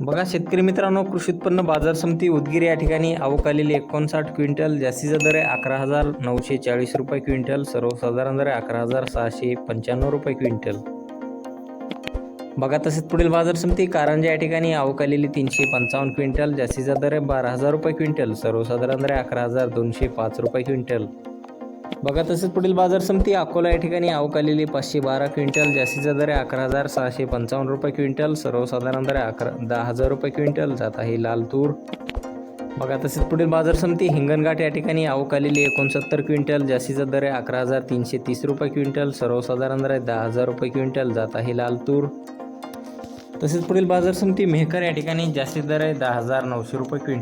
बघा शेतकरी मित्रांनो कृषी उत्पन्न बाजार समिती उदगीर या ठिकाणी आवक आलेली एकोणसाठ क्विंटल जास्तीचा दर आहे अकरा हजार नऊशे चाळीस रुपये क्विंटल सर्वसाधारण दर आहे अकरा हजार सहाशे पंच्याण्णव रुपये क्विंटल. बघा तसेच पुढील बाजार समिती कारंजा या ठिकाणी आवक आलेली तीनशे पंचावन्न क्विंटल जास्तीचा दर आहे बारा हजार रुपये क्विंटल सर्वसाधारण दर आहे अकरा हजार दोनशे पाच रुपये क्विंटल. बघा तसेच पुढील बाजार समिती अकोला या ठिकाणी आवक आलेली पाचशे बारा क्विंटल जास्तीचा दर आहे अकरा हजार सहाशे पंचावन्न रुपये क्विंटल सर्वसाधारण दर आहे अकरा दहा हजार रुपये क्विंटल. जात आहे लाल तूर. बघा तसेच पुढील बाजार समिती हिंगणघाट या ठिकाणी आवक आलेली एकोणसत्तर क्विंटल जास्तीचा दर आहे अकरा हजार तीनशे तीस रुपये क्विंटल सर्वसाधारण दर आहे दहा हजार रुपये क्विंटल. जात आहे लाल तूर. तसेच पुढील बाजार समिती मेहकर या ठिकाणी जास्तीत दर आहे दहा हजार नऊशे रुपये क्विंटल.